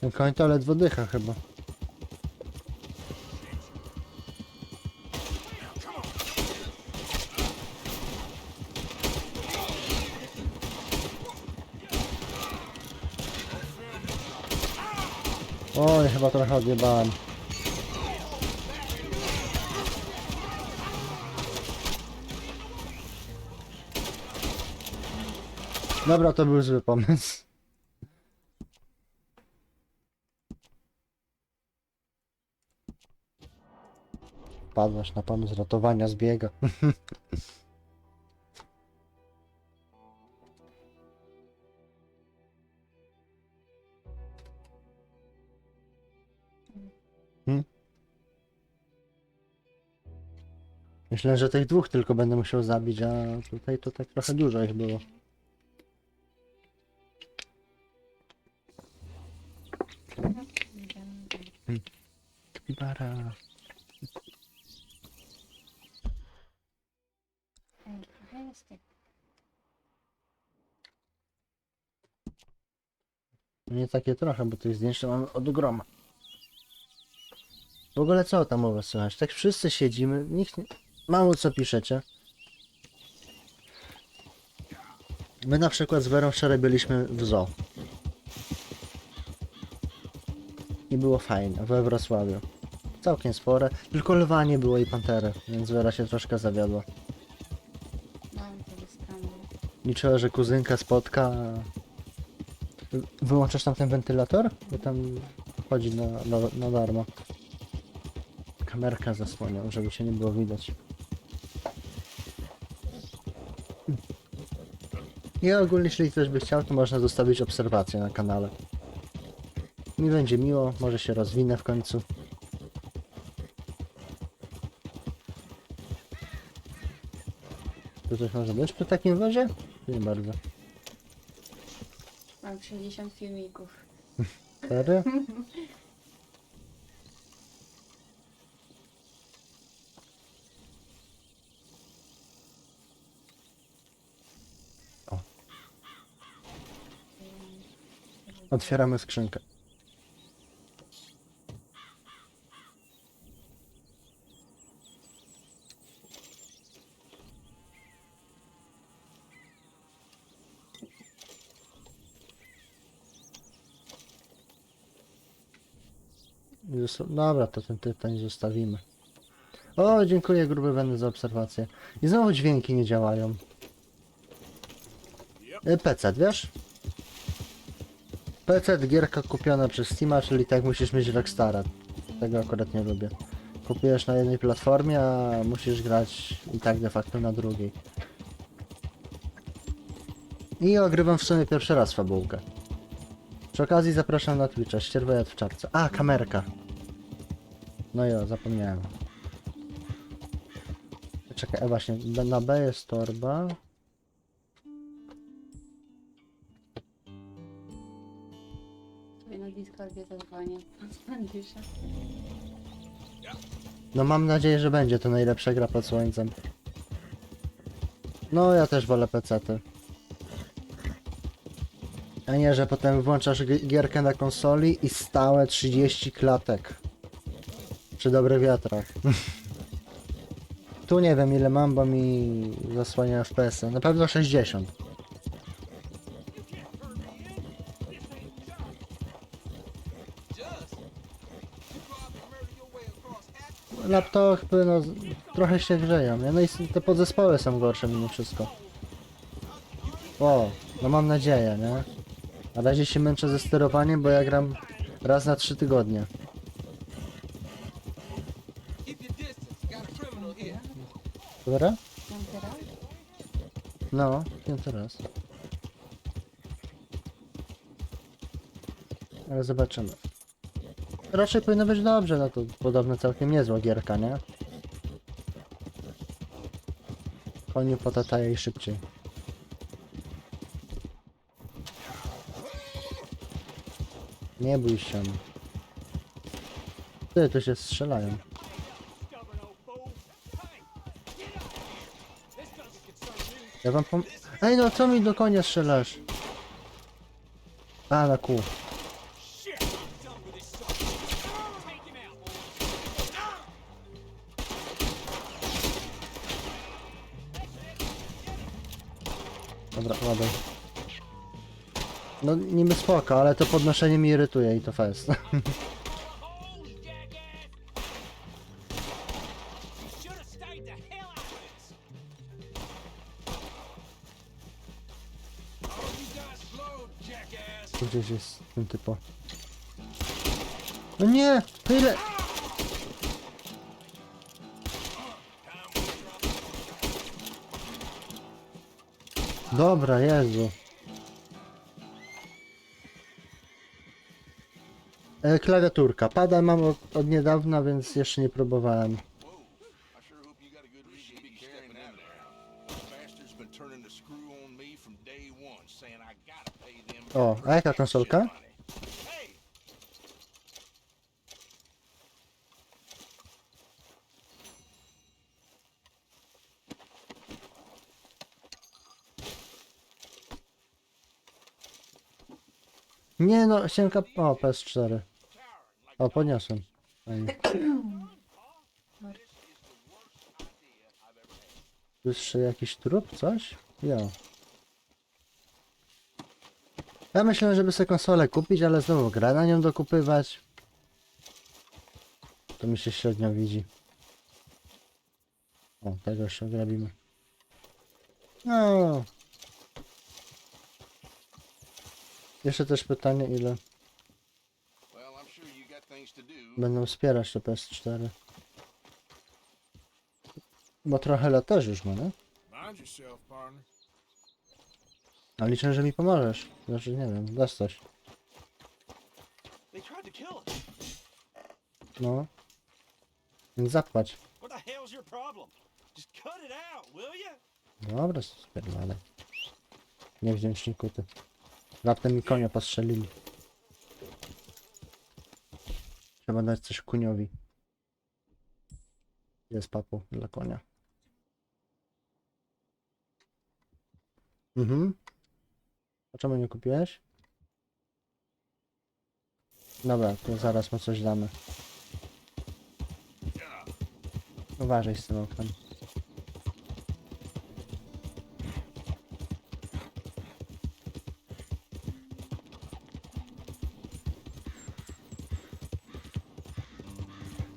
Ten koń to ledwo dycha chyba. Oj, chyba trochę odjebałem. Dobra, to był zły pomysł. wpadłaś na pomysł ratowania zbiega. Hmm? Myślę, że tych dwóch tylko będę musiał zabić, a tutaj to tak trochę dużo ich było. Hmm. 15. Nie takie trochę, bo tych zdjęć to mam od groma. W ogóle co tam u was słychać? Tak wszyscy siedzimy, nikt nie... mało co piszecie. My na przykład z Werą wczoraj byliśmy w zoo. I było fajnie, we Wrocławiu. Całkiem spore, tylko lwa nie było i pantery, więc Wera się troszkę zawiodła. Liczyła, że kuzynka spotka. Wyłączasz tam ten wentylator? Bo tam chodzi na, na, na darmo. Kamerka zasłaniał, żeby się nie było widać. I ogólnie, jeśli ktoś by chciał, to można zostawić obserwację na kanale. Mi będzie miło, może się rozwinę w końcu. Coś może być przy takim wozie? Nie bardzo. Mam 60 filmików. Serio? Otwieramy skrzynkę. Dobra, to ten tytań zostawimy. O, dziękuję gruby Weny za obserwację. I znowu dźwięki nie działają. E, PC, wiesz? PC, gierka kupiona przez Steama, czyli tak musisz mieć Rockstara. Tego akurat nie lubię. Kupujesz na jednej platformie, a musisz grać i tak de facto na drugiej. I ogrywam w sumie pierwszy raz fabułkę. Przy okazji zapraszam na Twitcha, ścierwojad w czarce. A, kamerka. No jo, zapomniałem. Czekaj, e właśnie, na- B jest torba. Sobie na Discordzie zadzwonię. Spędziszę. No mam nadzieję, że będzie to najlepsza gra pod słońcem. No, ja też wolę pecety. A nie, że potem włączasz gi- gierkę na konsoli i stałe 30 klatek. Przy dobrych wiatrach. tu nie wiem ile mam, bo mi zasłania FPS. -y. Na pewno 60. Laptopy no trochę się grzeją? No i te podzespoły są gorsze mimo wszystko. O, no mam nadzieję, nie? Na razie się męczę ze sterowaniem, bo ja gram raz na trzy tygodnie. Dobra? No, piąty raz. Ale zobaczymy. Raczej powinno być dobrze, no to podobno całkiem niezła gierka, nie? Koniu potataje i szybciej. Nie bój się. Ty, tu się strzelają. Ja wam pom... Ej no, co mi do konia strzelasz? A, na kół. Dobra, ładaj. No niby spoko, ale to podnoszenie mi irytuje i to fest. Tu gdzieś jest ten typo. No nie! Tyle! Dobra, Jezu. E, klawiaturka. Pada mam od, od niedawna, więc jeszcze nie próbowałem. O, a jaka konsolka? Nie no, siemka... O, PS4. O, podniosłem. Fajnie. Wyższy jakiś trup, coś? Jo. Ja myślałem, żeby sobie konsolę kupić, ale znowu grę na nią dokupywać. To mi się średnio widzi. O, tego jeszcze grabimy. No. Jeszcze też pytanie, ile well, I'm sure you got things to do. Będą wspierać to PS4. Bo trochę lat też już ma, nie? A liczę, że mi pomożesz. Znaczy, nie wiem, dasz coś. No. Więc zapłać. Dobra, spierdalaj. Niewdzięczniku ty. Raptem mi konia postrzelili. Trzeba dać coś kuniowi. Jest papu dla konia. Mhm. A czemu nie kupiłeś? Dobra, to zaraz mu coś damy. Uważaj z tym oknem.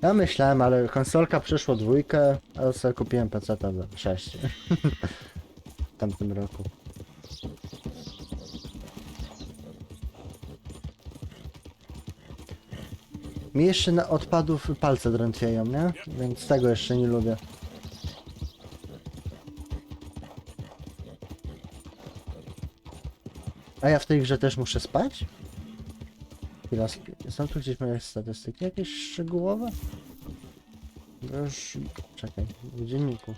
Ja myślałem, ale konsolka przyszło dwójkę, a sobie kupiłem PC za 6 w tamtym roku. Mi jeszcze na odpadów palce drętwieją, nie? Więc tego jeszcze nie lubię. A ja w tej grze też muszę spać? Są tu gdzieś moje statystyki jakieś szczegółowe? No Już, czekaj, w dzienniku.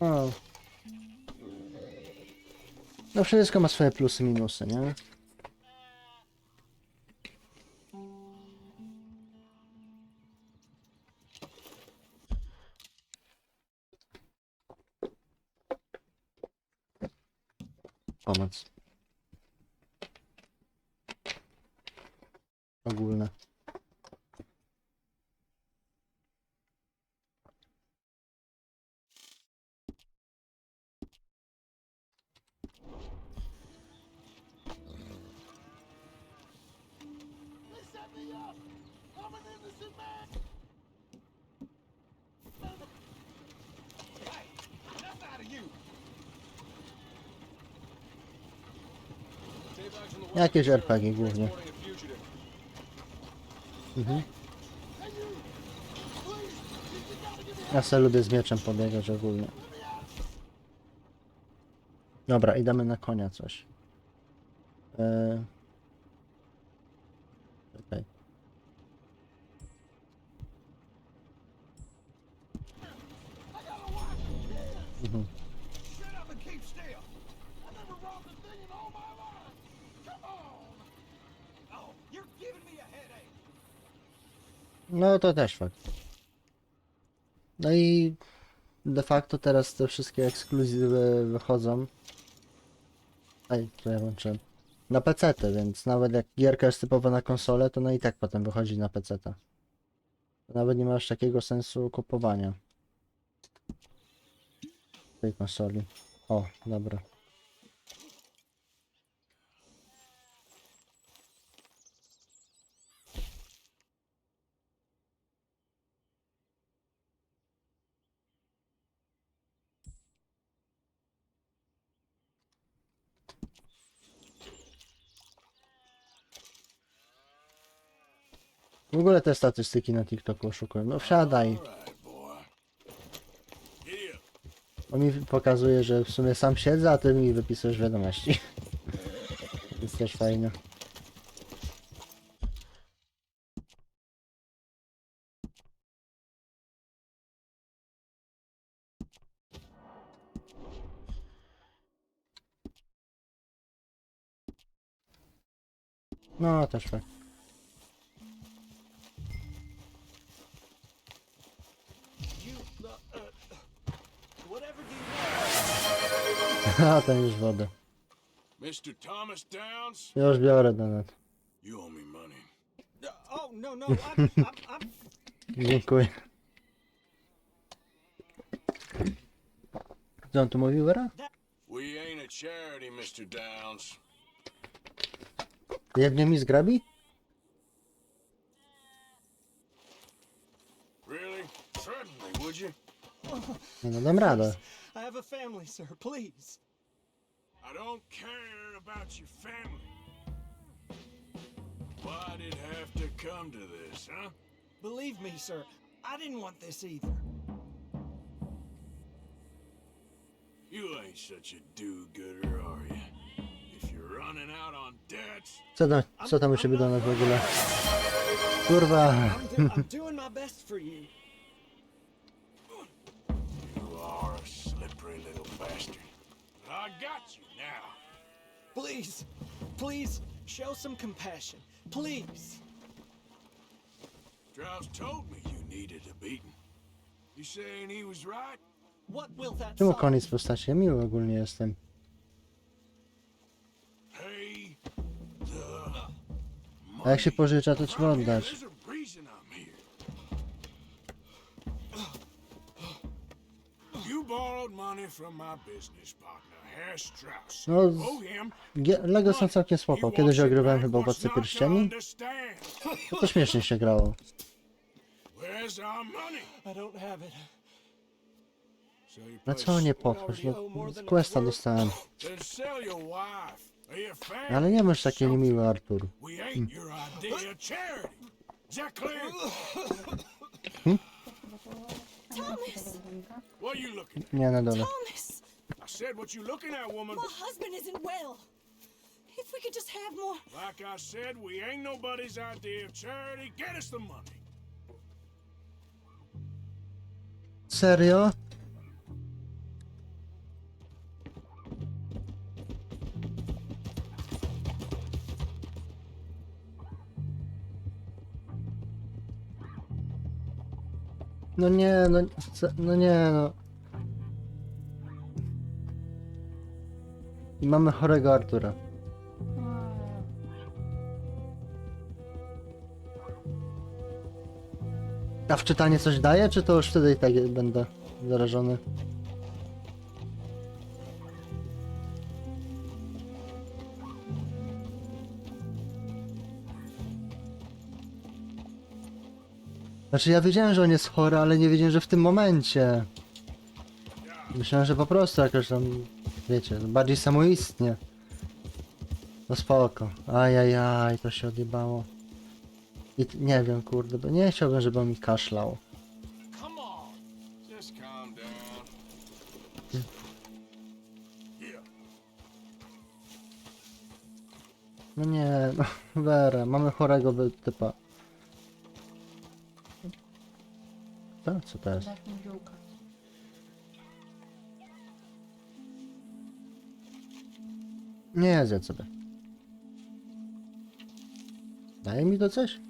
O. No wszystko ma swoje plusy, minusy, nie? Ogólne. Jakieś RPG głównie. Mhm. Ja sobie lubię z mieczem pobiegać ogólnie. Dobra, idemy na konia coś. Eee... Czekaj. Mhm. No to też fakt. No i de facto teraz te wszystkie ekskluzywy wychodzą. Ej, co ja włączyłem? Na PC, więc nawet jak gierka jest typowa na konsolę, to no i tak potem wychodzi na PC. To nawet nie ma aż takiego sensu kupowania tej konsoli. O, dobra. W ogóle te statystyki na TikToku oszukują. No wsiadaj. On mi pokazuje, że w sumie sam siedzę, a ty mi wypisujesz wiadomości. Jest też fajne. No, też fajnie. A, ten już wodę. Mr. Thomas Downs, Już biorę Donat. you owe me money. Oh, no, no, I'm, I'm, I'm Dziękuję. Co on tu mówił, Wera? We ain't a charity, Mr. Downs. Jednie mi zgrabi? Certainly, would you? No, dam radę. I have a family, sir. Please. I don't care about your family. Why'd it have to come to this, huh? Believe me, sir. I didn't want this either. You ain't such a do-gooder, are you? If you're running out on debts, Co tam, co tam u ciebie do nas w ogóle? Kurwa. I'm, do- I'm doing my best for you. you bastard. I got you now. Please, please, show some compassion. Please. Strauss told me you needed a beating. You saying he was right? What will that Czemu solve? koniec postaci? Ja miły ogólnie jestem. The A jak się pożycza, to trzeba I'm oddać. Borrowed money from my business partner, Herr Strauss. No, z- Lego są całkiem spoko. Kiedyś ogrywałem chyba Władcy Pierścieni. To, to śmiesznie się grało. Where's our money? I don't have it. So you Na co nie sport, pochwasz? No, z questa dostałem. Family. Ale nie masz takie niemiły, Artur. We ain't Thomas! What are you looking at? Nie, na dole. Thomas, I said what you looking at, woman. my husband isn't well. If we could just have more. Like I said, we ain't nobody's idea of charity. Get us the money. Serio? No nie, no, no nie, no. I mamy chorego Artura. A wczytanie coś daje, czy to już wtedy i tak będę zarażony? Znaczy ja wiedziałem, że on jest chory, ale nie wiedziałem, że w tym momencie. Myślałem, że po prostu jakoś tam, wiecie, bardziej samoistnie. No spoko. Ajajaj, to się odjebało. I nie wiem, kurde, bo nie chciałbym, żeby on mi kaszlał. No nie, no Wera, mamy chorego typa. To co to jest? Biółka. Nie, zjedz sobie. Daje mi to coś?